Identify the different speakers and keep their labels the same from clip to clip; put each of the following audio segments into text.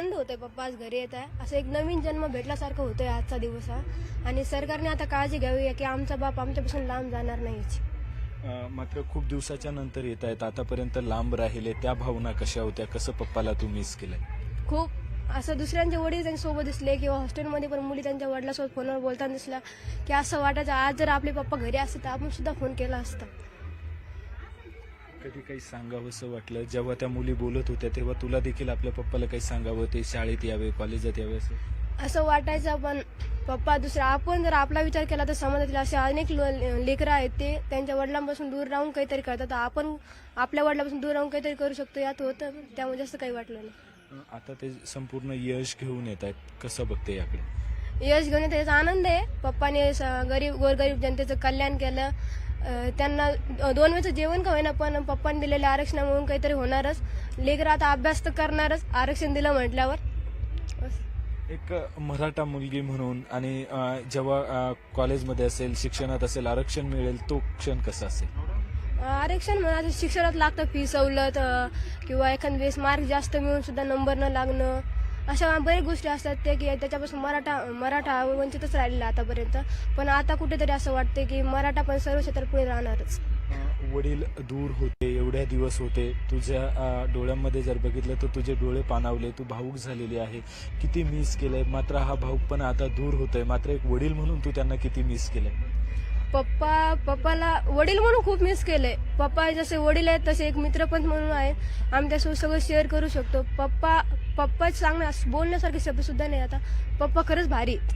Speaker 1: आनंद होतोय पप्पा आज घरी येत आहे असं एक नवीन जन्म भेटल्यासारखं होतोय आजचा दिवस हा. आणि सरकारने आता काळजी घ्यावी की आमचा बाप आमच्यापासून लांब जाणार नाहीच
Speaker 2: मात्र खूप दिवसाच्या नंतर येत आहेत आतापर्यंत लांब राहिले. त्या भावना कशा होत्या? कसं पप्पाला तू मिस केलंय?
Speaker 1: खूप असं दुसऱ्यांचे वडील त्यांच्यासोबत दिसले किंवा हॉस्टेलमध्ये पण मुली त्यांच्या वडिलासोबत फोनवर बोलताना दिसल्या की असं वाटायचं आज जर आपले पप्पा घरी असते तर आपण सुद्धा फोन केला असता.
Speaker 2: कधी काही सांगावंसं वाटलं? जेव्हा त्या मुली बोलत होत्या तेव्हा तुला देखील आपल्या पप्पाला काही सांगावं ते शाळेत यावे कॉलेजात यावे असं?
Speaker 1: असं वाटायचं पण पप्पा दुसरा आपण जर आपला विचार केला तर समाजातील असे अनेक लेकरं आहेत ते. त्यांच्या वडिलांपासून दूर राहून काहीतरी करतात. आपण आपल्या वडिलांपासून दूर राहून काहीतरी करू शकतो. यात होतं त्यामुळे जास्त काही वाटलं नाही.
Speaker 2: आता ते संपूर्ण यश घेऊन येत आहेत. कसं बघते याकडे?
Speaker 1: यश घेऊन येतं आनंद आहे. पप्पाने गरीब गोरगरीब जनतेचं कल्याण केलं. त्यांना दोन वेळचं जेवण का होईना पण पप्पाने दिलेल्या आरक्षणामुळे काहीतरी होणारच. लेकर आता अभ्यास तर करणारच आरक्षण दिलं म्हटल्यावर.
Speaker 2: एक मराठा मुलगी म्हणून आणि जेव्हा कॉलेजमध्ये असेल शिक्षणात असेल आरक्षण मिळेल तो क्षण कसा असेल?
Speaker 1: आरक्षण म्हणा शिक्षणात लागतं फी सवलत किंवा एखाद वेळेस मार्क जास्त मिळून सुद्धा नंबर न लागणं. अशा बऱ्याच गोष्टी असतात ते की त्याच्यापासून मराठा मराठा वंचितच राहिलेला आतापर्यंत. पण आता कुठेतरी असं वाटते की मराठा पण सर्व क्षेत्रात पुढे राहणारच.
Speaker 2: वडील दूर होते एवढ्या दिवस होते. तुझ्या डोळ्यामध्ये जर बघितलं तर तुझे डोळे पाणावले तू भाऊक झालेली आहे. किती मिस केलंय. मात्र हा भाऊकपणा आता दूर होतोय. मात्र एक वडील म्हणून तू त्यांना किती मिस केलंय?
Speaker 1: पप्पा पप्पाला वडील म्हणून खूप मिस केलंय. पप्पा जसे वडील आहेत तसे एक मित्र पण म्हणून आहे. आम्ही त्यासोबत सगळं शेअर करू शकतो. पप्पा पप्पा सांगण्या बोलण्यासारखे शब्द सुद्धा नाही आता. पप्पा खरंच भारी आहेत.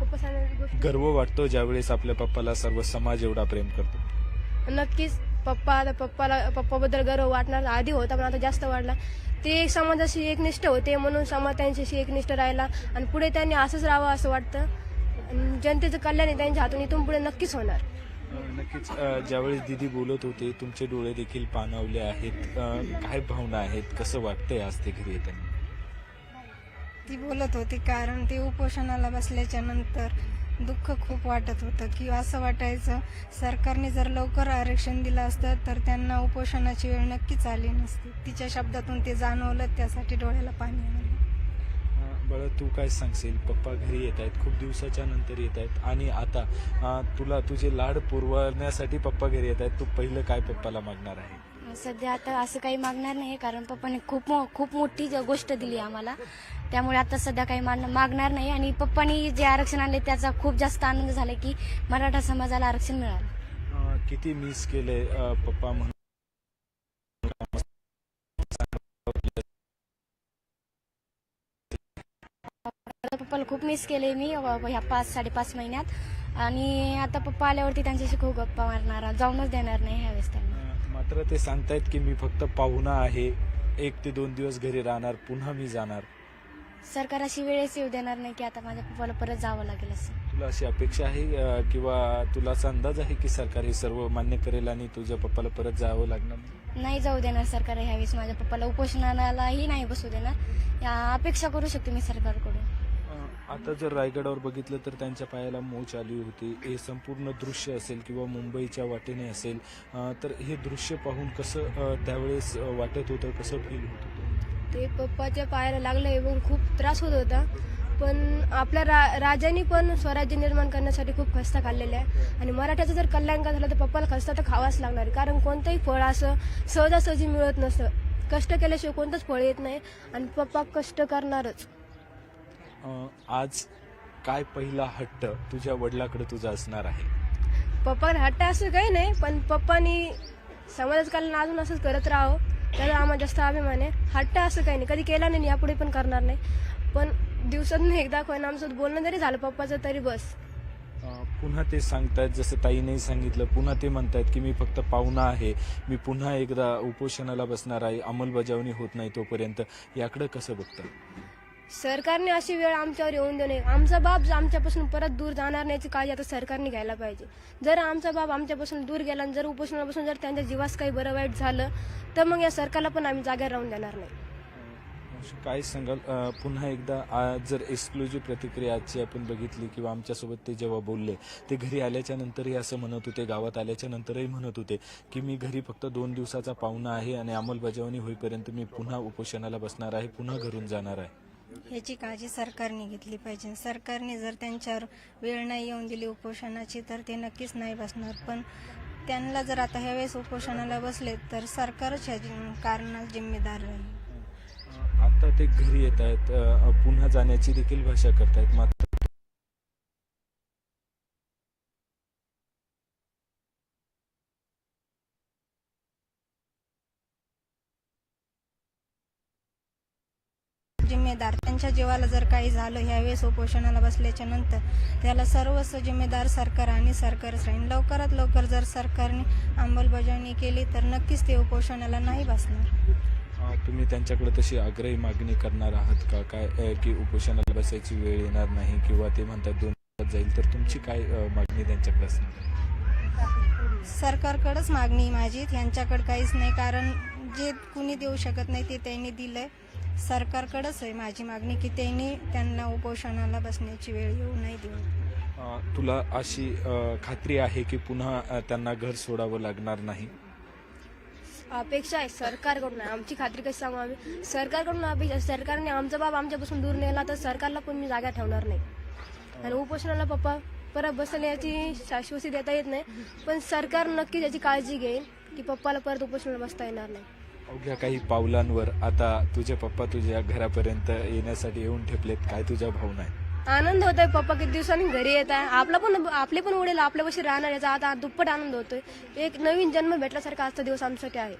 Speaker 1: पप्पा सांगण्याची
Speaker 2: गर्व वाटतो ज्यावेळेस आपल्या पप्पाला सर्व समाज एवढा प्रेम करतो.
Speaker 1: नक्कीच पप्पा आता पप्पाला पप्पाबद्दल गर्व वाटणार आधी होता पण आता जास्त वाढला. ते एक समाजाशी एकनिष्ठ होते म्हणून समाज त्यांच्याशी एकनिष्ठ राहिला आणि पुढे त्यांनी असंच राहावं असं वाटतं. आणि जनतेचं कल्याण हे त्यांच्या हातून इथून पुढे नक्कीच होणार.
Speaker 2: अ, नक्कीच अ, ज्यावेळेस दिदी बोलत होते तुमचे डोळे देखील पाणावले आहेत. अ, काय भावना आहेत? कसं वाटतंय आज ते घरी येताना?
Speaker 3: ती बोलत होती कारण ती उपोषणाला बसल्याच्या नंतर दुःख खूप वाटत होतं. की असं वाटायचं सरकारने जर लवकर आरक्षण दिलं असतं तर त्यांना उपोषणाची वेळ नक्कीच आली नसती. तिच्या शब्दातून ते जाणवलं त्यासाठी डोळ्याला पाणी आलं.
Speaker 2: बाळा तू काय सांगशील? पप्पा घरी येत आहेत खूप दिवसाच्या नंतर येत आहेत. आणि आता अ, तुला तुझे लाड पुरवण्यासाठी पप्पा घरी येत आहेत. तू पहिलं काय पप्पाला मागणार आहे?
Speaker 4: सध्या आता असं काही मागणार नाही कारण पप्पाने खूप मो- खूप मोठी ज- गोष्ट दिली आम्हाला. त्यामुळे आता सध्या काही मान- मागणार नाही. आणि पप्पानी जे आरक्षण आणले त्याचा खूप जास्त आनंद झाला की मराठा समाजाला आरक्षण मिळालं.
Speaker 2: किती मिस केलंय अ, पप्पा म्हणून?
Speaker 4: पप्पाला खूप मिस केले मी ह्या पाच साडेपाच महिन्यात. आणि आता पप्पा आल्यावरती त्यांच्याशी खूप गप्पा मारणार जाऊनच देणार नाही ह्यावेळेस त्यांना.
Speaker 2: मात्र ते सांगतायत की मी फक्त पाहुणा आहे. एक ते दोन दिवस घरी राहणार पुन्हा मी जाणार.
Speaker 4: सरकार अशी वेळेस येऊ देणार नाही की आता माझ्या पप्पाला परत जावं लागेल असं.
Speaker 2: तुला अशी अपेक्षा आहे अ, किंवा तुला असा अंदाज आहे की सरकार हे सर्व मान्य करेल आणि तुझ्या पप्पाला परत जावं लागणार नाही?
Speaker 4: नाही जाऊ देणार सरकार ह्यावेळेस. माझ्या पप्पाला उपोषणालाही नाही बसू देणार. या अपेक्षा करू शकते मी सरकारकडून.
Speaker 2: अ, आता जर रायगडावर बघितलं तर त्यांच्या पायाला मोच आली होती. हे संपूर्ण दृश्य असेल किंवा मुंबईच्या वाटेने असेल अ, तर हे दृश्य पाहून कसं अ, त्यावेळेस अ, वाटत होतं कसं फील होत होतं?
Speaker 1: ते पप्पाच्या पायाला लागलं हे बघून खूप त्रास होत होता. पण आपल्या रा राजांनी पण स्वराज्य निर्माण करण्यासाठी खूप खस्ता काढलेला आहे आणि मराठ्याचं जर कल्याण का झालं तर पप्पाला खस्ता तर खावाच लागणार. कारण कोणतंही फळ असं सहजासहजी मिळत नसतं. कष्ट केल्याशिवाय कोणतंच फळ येत नाही. आणि पप्पा कष्ट करणारच.
Speaker 2: आज काय पहिला हट्ट तुझ्या वडिलाकडे तुझा असणार आहे?
Speaker 1: पप्पा हट्ट असं काही नाही पण पप्पानी समाजाचं कल्याण अजून असंच करत राहावं. त्याचा आम्हाला जास्त अभिमान आहे. हट्ट असं काही नाही. कधी केला नाही यापुढे पण करणार नाही. पण दिवसातून एकदा कोण आमचं बोलणं जरी झालं पप्पाचं तरी बस.
Speaker 2: पुन्हा ते सांगतायत जसं ताईने सांगितलं पुन्हा ते म्हणतायत की मी फक्त पाहुणा आहे. मी पुन्हा एकदा उपोषणाला बसणार आहे. अंमलबजावणी होत नाही तोपर्यंत. याकडं कसं बघतं?
Speaker 1: सरकारने अशी वेळ आमच्यावर येऊन देऊ नये. आमचा बाप जर आमच्यापासून परत दूर जाणार नाही याची काळजी आता सरकारने घ्यायला पाहिजे. जर आमचा बाप आमच्यापासून दूर गेला आणि जर उपोषणापासून जर त्यांच्या जीवास काही बरं वाईट झालं तर मग या सरकारला पण आम्ही जागेवर राहून देणार नाही.
Speaker 2: काय सांगाल? पुन्हा एकदा जर एक्सक्लुझिव्ह प्रतिक्रिया आजची आपण बघितली किंवा आमच्यासोबत ते जेव्हा बोलले ते घरी आल्याच्या नंतरही असं म्हणत होते गावात आल्याच्या नंतरही म्हणत होते की मी घरी फक्त दोन दिवसाचा पाहुणा आहे आणि अंमलबजावणी होईपर्यंत मी पुन्हा उपोषणाला बसणार आहे पुन्हा घरून जाणार आहे.
Speaker 3: ह्याची काळजी सरकारने घेतली पाहिजे. सरकारने जर त्यांच्यावर वेळ नाही येऊन दिली उपोषणाची तर ते नक्कीच नाही बसणार. पण त्यांना जर आता ह्यावेळेस उपोषणाला बसले तर सरकारच ह्या कारणास जिम्मेदार राहील.
Speaker 2: आता ते घरी येत आहेत. पुन्हा जाण्याची देखील भाषा करतायत. मात्र
Speaker 3: जिम्मेदार. त्यांच्या जीवाला जर काही झालं ह्यावेळेस उपोषणाला बसल्याच्या नंतर त्याला सर्वस्व जिम्मेदार सरकार आणि सरकारच राहील लवकरात लवकर जर सरकारने अंमलबजावणी केली तर नक्कीच ते उपोषणाला नाही बसणार.
Speaker 2: तुम्ही त्यांच्याकडे तशी आग्रही मागणी करणार आहात का? काय की उपोषणाला बसायची वेळ येणार नाही किंवा ते म्हणतात दोन जाईल तर तुमची काय मागणी त्यांच्याकडे असणार?
Speaker 3: सरकारकडेच मागणी माझी. यांच्याकडे काहीच नाही कारण जे कुणी देऊ शकत नाही ते त्यांनी दिलंय. सरकारकडेच आहे. माझी मागणी की त्यांनी त्यांना उपोषणाला बसण्याची वेळ येऊ नाही देऊ.
Speaker 2: अ, तुला अशी खात्री आहे की पुन्हा त्यांना घर सोडावं लागणार नाही?
Speaker 1: अपेक्षा आहे सरकारकडून आहे. आमची खात्री कशी सांगू आम्ही? सरकारकडून अपेक्षा. सरकारने आमचा बाप आमच्यापासून दूर नेला तर सरकारला पण मी जागा ठेवणार नाही. आणि उपोषणाला पप्पा परत बसले याची शाश्वती देता येत नाही. पण सरकार नक्कीच याची काळजी घेईल की पप्पाला परत उपोषणाला बसता येणार नाही.
Speaker 2: अवघ्या काही पावलांवर आता तुझे पप्पा तुझ्या घरापर्यंत येण्यासाठी येऊन ठेपलेत. काय तुझ्या भावना आहे
Speaker 1: आनंद होतोय पप्पा किती दिवसांनी घरी येत आहे. आपला पण आपले पण वडील आपल्यापाशी राहणार याचा आता दुप्पट आनंद होतोय. एक नवीन जन्म भेटल्यासारखा आजचा दिवस आमच्यासाठी आहे?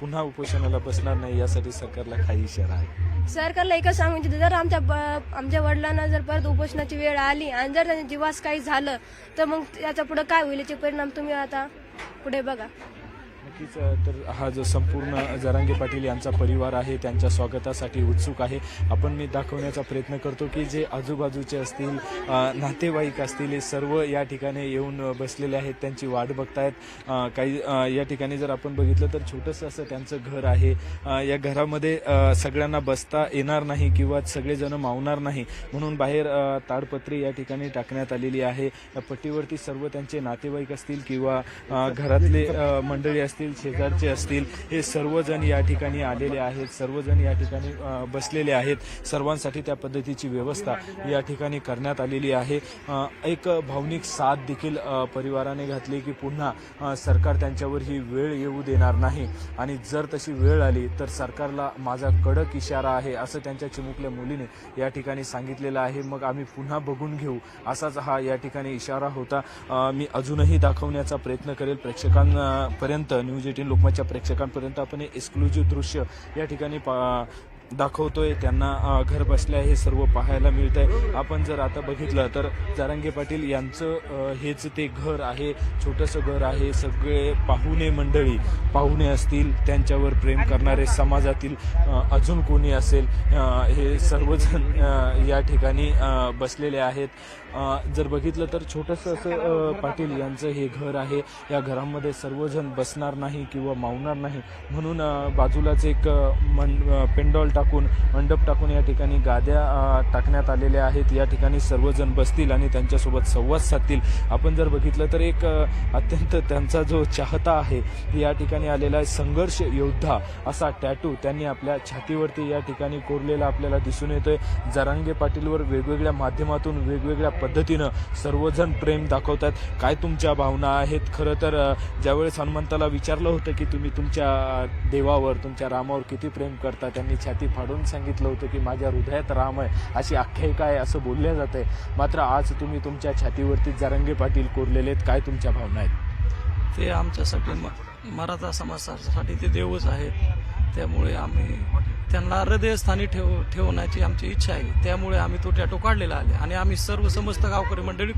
Speaker 2: पुन्हा उपोषणाला बसणार नाही यासाठी सरकारला काही इशारा आहे.
Speaker 1: सरकारला एकच सांगू इच्छितो जर आमच्या ब- आमच्या वडिलांना जर परत उपोषणाची वेळ आली आणि जर त्यांच्या जीवास काही झालं तर मग याचा पुढे काय होईल? याचे परिणाम तुम्ही आता पुढे बघा.
Speaker 2: नक्कीच तर हा जो संपूर्ण जरांगे पाटील यांचा परिवार आहे त्यांच्या स्वागतासाठी उत्सुक आहे. आपण मी दाखवण्याचा प्रयत्न करतो की जे आजूबाजूचे असतील नातेवाईक असतील हे सर्व या ठिकाणी येऊन बसलेले आहेत त्यांची वाट बघतायत. काही या ठिकाणी जर आपण बघितलं तर छोटंसं असं त्यांचं घर आहे. या घरामध्ये सगळ्यांना बसता येणार नाही किंवा सगळेजण मावणार नाही म्हणून बाहेर ताडपत्री या ठिकाणी टाकण्यात आलेली आहे. या पट्टीवरती सर्व त्यांचे नातेवाईक असतील किंवा घरातले मंडळी असतील शेजारचे असतील हे सर्वजण या ठिकाणी आलेले आहेत सर्वजण या ठिकाणी बसलेले आहेत. सर्वांसाठी त्या पद्धतीची व्यवस्था या ठिकाणी करण्यात आलेली आहे. एक भावनिक साथ देखील परिवाराने घातली की पुन्हा सरकार त्यांच्यावर ही वेळ येऊ देणार नाही. आणि जर तशी वेळ आली तर सरकारला माझा कडक इशारा आहे असं त्यांच्या चिमुकल्या मुलीने या ठिकाणी सांगितलेलं आहे. मग आम्ही पुन्हा बघून घेऊ असाच हा या ठिकाणी इशारा होता. मी अजूनही दाखवण्याचा प्रयत्न करेल. प्रेक्षकांपर्यंत न्यूज एटीन लोकमतच्या प्रेक्षकांपर्यंत आपण हे एक्सक्लुझिव्ह दृश्य या ठिकाणी पा दाखवतोय त्यांना घर बसल्या हे सर्व पाहायला मिळत आहे आपण जर आता बघितलं तर जारंगे पाटील यांचं हेच ते घर आहे छोटंसं घर आहे सगळे पाहुणे मंडळी. पाहुणे असतील त्यांच्यावर प्रेम करणारे समाजातील अजून कोणी असेल हे सर्वजण या ठिकाणी बसलेले आहेत. जर बघितलं तर छोटंसं असं पाटील यांचं हे घर आहे. या घरामध्ये सर्वजण बसणार नाही किंवा मावणार नाही. म्हणून बाजूलाच एक मन पेंडॉल टाकून मंडप टाकून या ठिकाणी गाद्या टाकण्यात आलेल्या आहेत. या ठिकाणी सर्वजण बसतील आणि त्यांच्यासोबत संवाद साधतील. आपण जर बघितलं तर एक अत्यंत त्यांचा जो चाहता आहे या ठिकाणी आलेला आहे. संघर्ष योद्धा असा टॅटू त्यांनी आपल्या छातीवरती या ठिकाणी कोरलेला आपल्याला दिसून येतोय. जरांगे पाटीलवर वेगवेगळ्या माध्यमातून वेगवेगळ्या पद्धतीनं सर्वजण प्रेम दाखवतात काय तुमच्या भावना आहेत? खरं तर ज्यावेळेस हनुमंताला विचारलं होतं की तुम्ही तुमच्या देवावर तुमच्या रामावर किती प्रेम करता त्यांनी छाती फाडून सांगितलं होतं की माझ्या हृदयात राम आहे. अशी आख्यायिका आहे असं बोलल्या आहे मात्र आज तुम्ही तुमच्या छातीवरती जारंगे पाटील कोरलेले आहेत. काय तुमच्या भावना आहेत?
Speaker 5: ते आमच्यासाठी म- मराठा समाजासाठी ते देवच आहेत. त्यामुळे आम्ही त्यांना हृदयस्थानी ठेव ठेवण्याची आमची इच्छा आहे. त्यामुळे आम्ही तो टॅटो काढलेला आहे आणि आम्ही सर्व समस्त गावकरी मंडळी